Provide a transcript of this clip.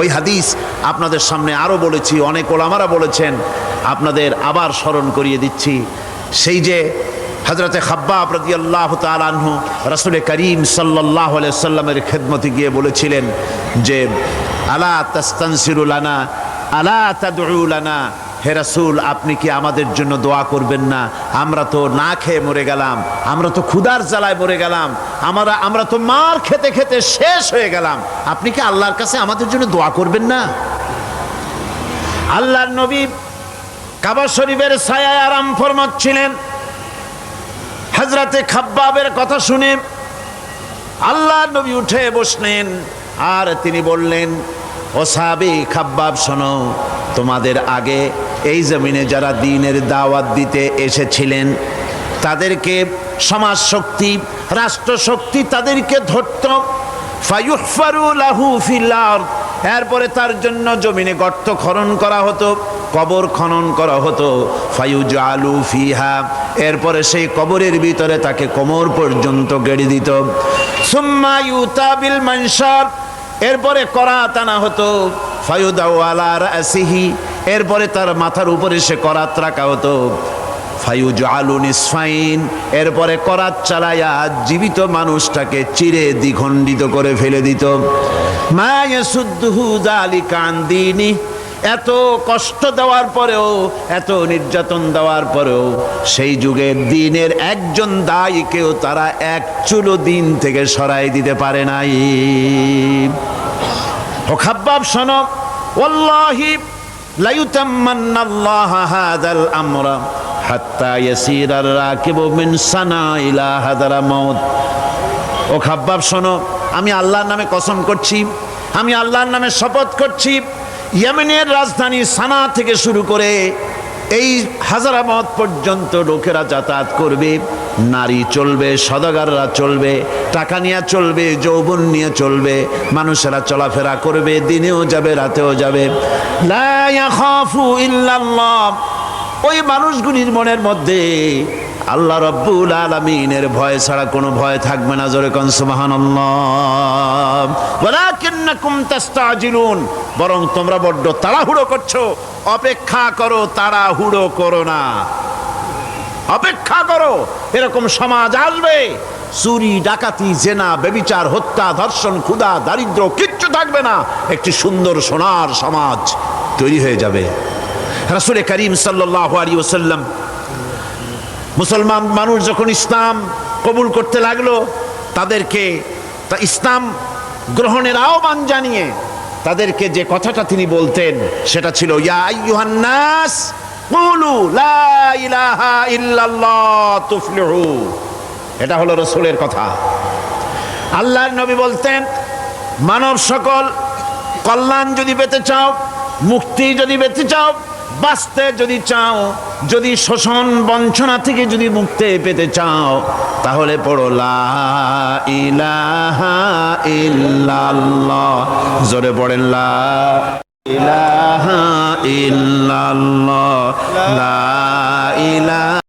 ওই হাদিস আপনাদের সামনে আরও বলেছি, অনেক ওলামারা বলেছেন, আপনাদের আবার স্মরণ করিয়ে দিচ্ছি। সেই যে হজরতে খাব্বা প্রতি আল্লাহ তালাহু রসুল করিম সাল্লাহ সাল্লামের খেদমতি গিয়ে বলেছিলেন যে, আলা তস্তানসিরুলানা আলা তাদুলানা হে রাসূল, আপনি কি আমাদের জন্য দোয়া করবেন না? আমরা তো না খেয়ে মরে গেলাম, আমরা তো ক্ষুধার জ্বালায় মরে গেলাম, আমরা আমরা তো মার খেতে খেতে শেষ হয়ে গেলাম। আপনি কি আল্লাহর কাছে আমাদের জন্য দোয়া করবেন না? আল্লাহর নবী কাবা শরীফের ছায়ায় আরাম ফরমাচ্ছিলেন। হজরতে খাব্বাবের কথা শুনে আল্লাহ নবী উঠে বসলেন, আর তিনি বললেন ও সাহাবি খাব্বাব, শোনো, তোমাদের আগে এই জমিনে যারা দিনের দাওয়াত দিতে এসেছিলেন, তাদেরকে সমাজ শক্তি রাষ্ট্র শক্তি তাদেরকে ধরত এরপরে তার জন্য জমিনে গর্ত খনন করা হতো, কবর খনন করা হতো। ফায়ুজ আলু ফিহা, এরপরে সেই কবরের ভিতরে তাকে কোমর পর্যন্ত গেড়ে দিত। সুম্মা ইউতাবিল মানসার এরপরে করাত আনা হতো। ফায়ুদাওয়ালার এরপরে তার মাথার উপরে সে করাত রাখা হতো। ফায়ুজ আলুন ইসফাইন এরপরে করাত চালাইয়া জীবিত মানুষটাকে চিরে দ্বিখণ্ডিত করে ফেলে দিত। মায়ে সুদ্দুহু দালি কান্দিনী এত কষ্ট দেওয়ার পরেও, এত নির্যাতন দেওয়ার পরেও, সেই যুগের দিনের একজন দায়ীকেও তারা এক চুলো দিন থেকে সরাই দিতে পারে নাই। ও খাব্বাব, শোনো। ওয়াল্লাহি লাইউতাম্মান্না আল্লাহ হাদাল আমরা হাত্তা ইয়াসিরার রাকিবু মিন সানা ইলা আমি আল্লাহর নামে কসম করছি, আমি আল্লাহর নামে শপথ করছি ইয়েমেনের রাজধানী সানা থেকে শুরু করে এই হাজারামত পর্যন্ত লোকেরা যাতায়াত করবে। নারী চলবে, সদাগাররা চলবে, টাকা নিয়ে চলবে, যৌবন নিয়ে চলবে, মানুষেরা চলাফেরা করবে, দিনেও যাবে, রাতেও যাবে। ওই মানুষগুলির মনের মধ্যে আল্লাহ রব্বুল আলমিনের ভয় ছাড়া কোনো ভয় থাকবে না, জোরে কন সুবহানাল্লাহ। বরং তোমরা বড্ড তাড়াহুড়ো করছ। অপেক্ষা করো, তাড়াহুড়ো করো না। অপেক্ষা করো, এরকম সমাজ আসবে। চুরি, ডাকাতি, জেনা, বেবিচার, হত্যা, ধর্ষণ, ক্ষুধা, দারিদ্র, কিচ্ছু থাকবে না। একটি সুন্দর সোনার সমাজ তৈরি হয়ে যাবে। রাসুল করিম সাল্লাহ আলী ওসাল্লাম মুসলমান মানুষ যখন ইসলাম কবুল করতে লাগল, তাদেরকে তা ইসলাম গ্রহণের আহ্বান জানিয়ে তাদেরকে যে কথাটা তিনি বলতেন, সেটা ছিল, ইয়া লা ইলাহা এটা হলো রসুলের কথা। আল্লাহর নবী বলতেন, মানব সকল কল্যাণ যদি পেতে চাও, মুক্তি যদি পেতে চাও বাঁচতে যদি চাও, যদি শোষণ বঞ্চনা থেকে যদি মুক্তি পেতে চাও, তাহলে পড়ো লা ইলাহা জোরে পড়েন, লা ইলাহা ইল্লাল্লাহ। লা ইলাহা